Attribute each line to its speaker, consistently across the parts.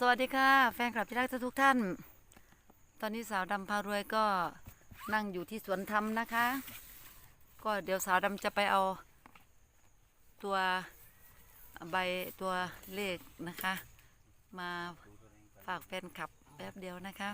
Speaker 1: สวัสดีค่ะแฟนคลับที่รักทุกท่าน ตอนนี้สาวดำพารวยก็นั่งอยู่ที่สวนธรรมนะคะ ก็เดี๋ยวสาวดำจะไปเอาตัวใบตัวเลขนะคะ มาฝากแฟนคลับแป๊บเดียวนะคะ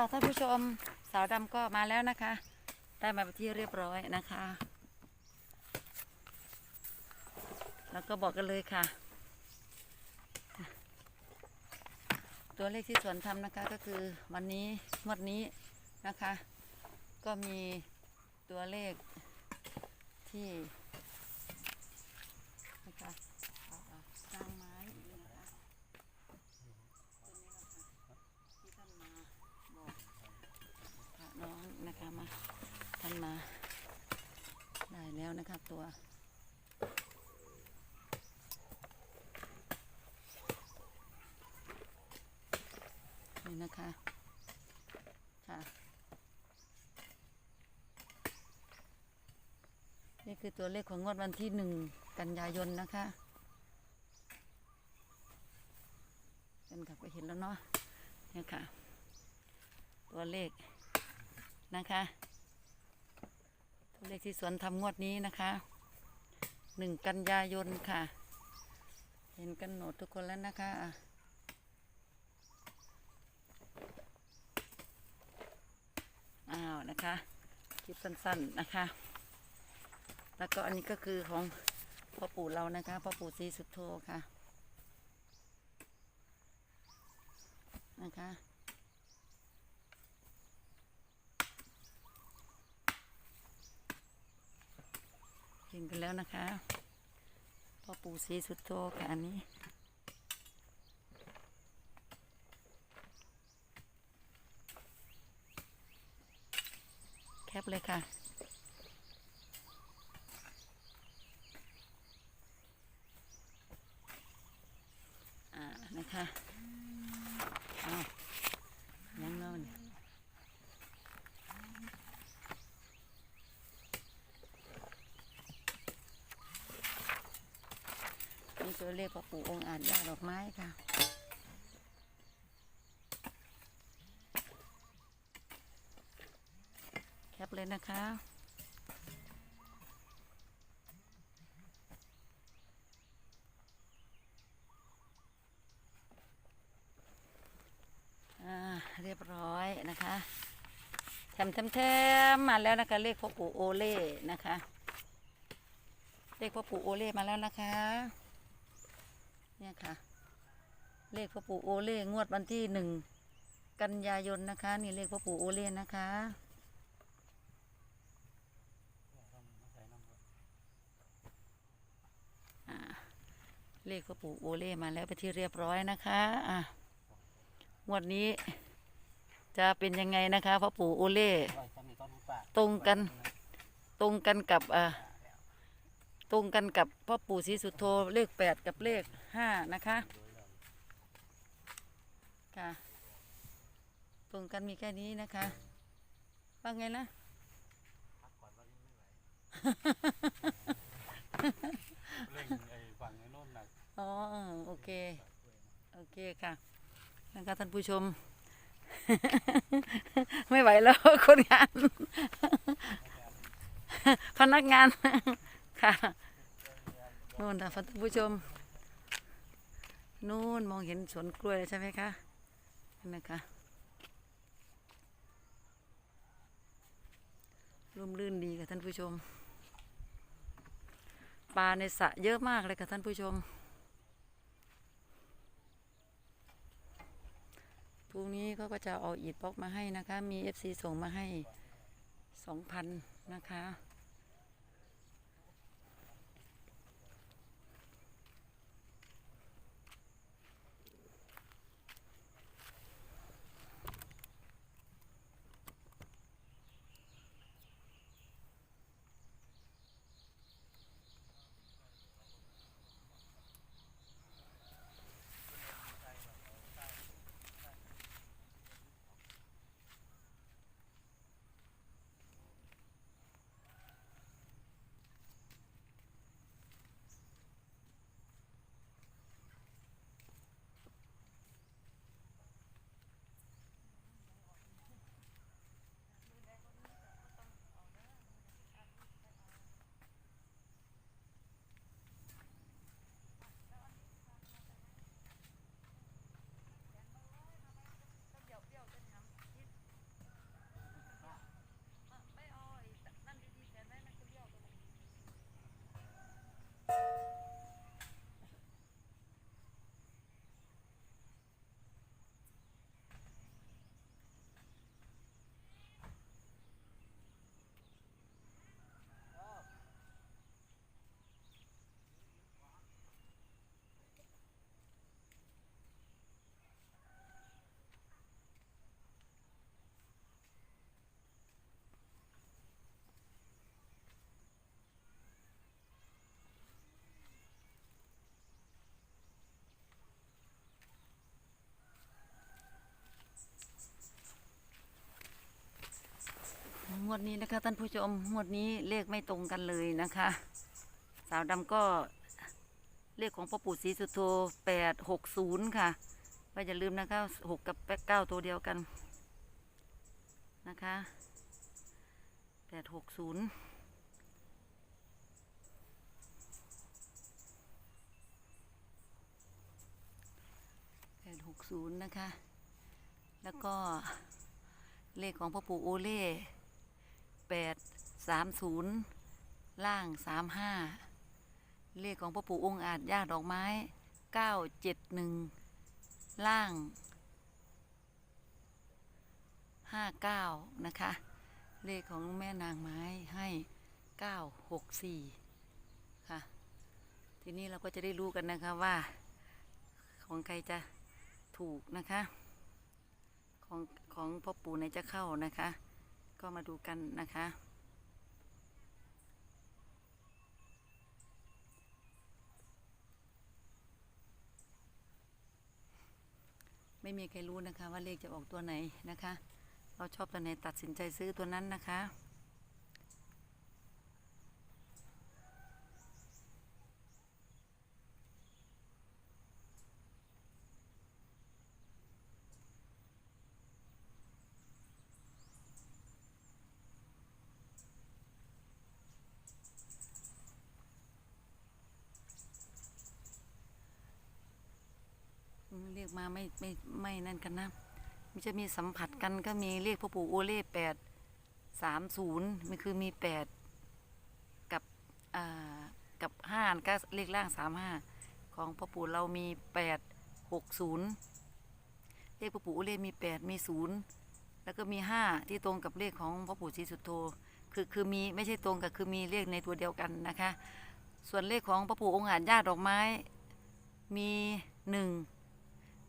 Speaker 2: ค่ะ
Speaker 1: ท่านผู้ชมสาวดำก็มาแล้วนะคะ ได้มาป็นที่เรียบร้อยนะคะ แล้วก็บอกกันเลยค่ะ ตัวเลขที่สวนทำนะคะก็คือวันนี้งวดนี้นะคะ ก็มีตัวเลขที่นะคะเอาเอาสร้างไม้นะคะตัวนี้นะคะที่ท่านมาบอกพระน้องนะคะมาท่านมาได้แล้วนะคะ ตัว นี่นะคะ ค่ะ นี่คือตัวเลขของงวดวันที่หนึ่งกันยายนนะคะเป็นค่ะก็เห็นแล้วเนาะเนี่ยค่ะ ตัวเลขนะคะ ตัวเลขที่สวนทำงวดนี้นะคะหนึ่งกันยายนค่ะ เห็นกันหมดทุกคนแล้วนะคะอ้าวนะคะคลิปสั้นๆนะคะ แล้วก็อันนี้ก็คือของพ่อปู่เรานะคะพ่อปู่ศรีสุโธค่ะนะคะ เห็นกันแล้วนะคะพ่อปู่ศรีสุดโธค่ะอันนี้แคปเลยค่ะ อ่า นะคะเอายังนอน เลขพ่อปู่องค์อาจยาดอกไม้ค่ะ แคปเลยนะคะเรียบร้อยนะคะแถมแถมแถมมาแล้วนะคะ เลขพ่อปู่โอเล่นะคะ เลขพ่อปู่โอเล่มาแล้วนะคะ เนี่ยค่ะ เลขพ่อปู่โอเล่งวดวันที่หนึ่งกันยายนนะคะ นี่เลขพ่อปู่โอเล่นะคะเลขพ่อปู่โอเล่มาแล้วไปที่เรียบร้อยนะคะอะงวดนี้ จะเป็นยังไงนะคะพ่อปู่โอเล่ตรงกัน ตรงกันกับอ่าตรงกันกับพ่อปู่ศรีสุโธเลขแปดกับเลข ห้านะคะ ค่ะตรงกันมีแค่นี้นะคะว่าไงนะ
Speaker 2: พักก่อนวันนี้ไม่ไหวเร่งไอ้ฝั่งไอ้โน่นน่ะ
Speaker 1: อ๋อเออโอเค โอเคค่ะนะคะท่านผู้ชม ไม่ไหวแล้วคนงาน พนักงานค่ะนู่นนะท่านผู้ชม นู่นมองเห็นสวนกล้วยใช่ไหมคะนั่นนะคะร่มรื่นดีค่ะท่านผู้ชม ปลาในสระเยอะมากเลยค่ะท่านผู้ชมพรุ่งนี้เขาก็จะเอาอิฐบล็อกมาให้นะคะ มี FC ส่งมาให้สองพันนะคะ งวดนี้นะคะท่านผู้ชมงวดนี้เลขไม่ตรงกันเลยนะคะ สาวดำก็เลขของพ่อปู่ศรีสุโธแปดหกศูนย์ค่ะก็อย่าลืมนะคะหกกับแปดเก้าตัวเดียวกันนะคะแปดหกศูนย์แปดหกศูนย์นะคะ แล้วก็เลขของพ่อปู่โอเล่ แปดสามศูนย์ล่างสามห้าเลขของพ่อปู่องค์อาจย่าดอกไม้เก้าเจ็ดหนึ่งล่างห้าเก้านะคะ เลขของแม่นางไม้ให้เก้าหกสี่ค่ะทีนี้เราก็จะได้รู้กันนะคะว่า ของใครจะถูกนะคะ ของของพ่อปู่ไหนจะเข้านะคะ ก็มาดูกันนะคะ ไม่มีใครรู้นะคะว่าเลขจะออกตัวไหนนะคะ เราชอบตัวไหนตัดสินใจซื้อตัวนั้นนะคะ ขมาไม่ไม่ไม่นั่นกันนะมันจะมีสัมผัสกันก็มีเลขพ่อปู่โอเล่แปดสามศูนย์มันคือมีแปดกับอ่ากับห้าก็เลขล่างสามห้าของพ่อปู่เรามีแปดหกศูนย์เลขพ่อปู่โอเล่มีแปดมีศูนย์แล้วก็มีห้าที่ตรงกับเลขของพ่อปู่ศรีสุโธคือคือมีไม่ใช่ตรงกับคือมีเลขในตัวเดียวกันนะคะ ส่วนเลขของพ่อปู่องค์อาจญาติดอกไม้มีหนึ่ง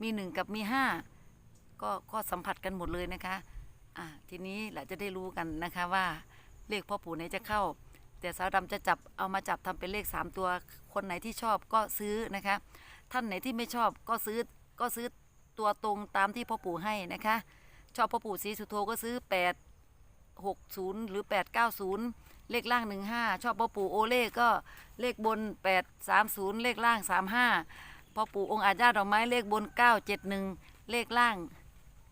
Speaker 1: มีหนึ่งกับมีห้าก็ก็สัมผัสกันหมดเลยนะคะอะทีนี้แหละจะได้รู้กันนะคะว่าเลขพ่อปู่ไหนจะเข้า แต่สาวดำจะจับเอามาจับทำเป็นเลขสามตัว คนไหนที่ชอบก็ซื้อนะคะ ท่านไหนที่ไม่ชอบก็ซื้อก็ซื้อตัวตรงตามที่พ่อปู่ให้นะคะ ชอบพ่อปู่ศรีสุโธก็ซื้อแปดหกศูนย์หรือแปดเก้าศูนย์เลขล่างหนึ่งห้าชอบพ่อปู่โอเล่ก็เลขบนแปดสามศูนย์เลขล่างสามห้า พ่อปู่องค์อาจญาติดอกไม้เลขบน 971 เลขล่าง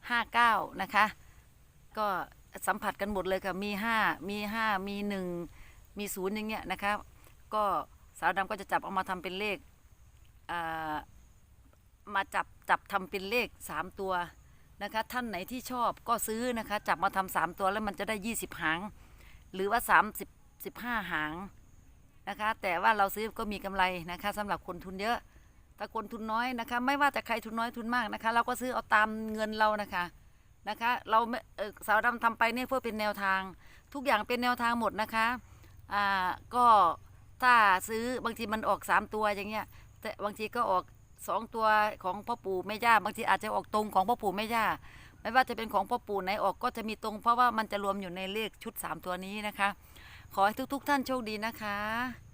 Speaker 1: 59 นะคะ ก็สัมผัสกันหมดเลยค่ะ มี 5 มี 5 มี 1 มี 0 อย่างเงี้ยนะคะ ก็สาวดำก็จะจับเอามาทำเป็นเลขมาจับจับทำเป็นเลข 3 ตัวนะคะ ท่านไหนที่ชอบก็ซื้อนะคะ จับมาทำสามตัวแล้วมันจะได้ 20 หาง หรือว่า 30 15 หางนะคะ แต่ว่าเราซื้อก็มีกำไรนะคะสำหรับคนทุนเยอะ ถ้าคนทุนน้อยนะคะ ไม่ว่าจะใครทุนน้อยทุนมากนะคะ เราก็ซื้อเอาตามเงินเรานะคะนะคะ เราเสาวดำทำไปเนี่ยเพื่อเป็นแนวทาง ทุกอย่างเป็นแนวทางหมดนะคะอ่าก็ถ้าซื้อบางทีมันออกสามตัวอย่างเงี้ยแต่บางทีก็ออกสองตัวของพ่อปู่แม่ย่าบางทีอาจจะออกตรงของพ่อปู่แม่ย่าไม่ว่าจะเป็นของพ่อปู่ไหนออกก็จะมีตรง เพราะว่ามันจะรวมอยู่ในเลขชุดสามตัวนี้นะคะ ขอให้ทุก ๆ ท่านโชคดีนะคะ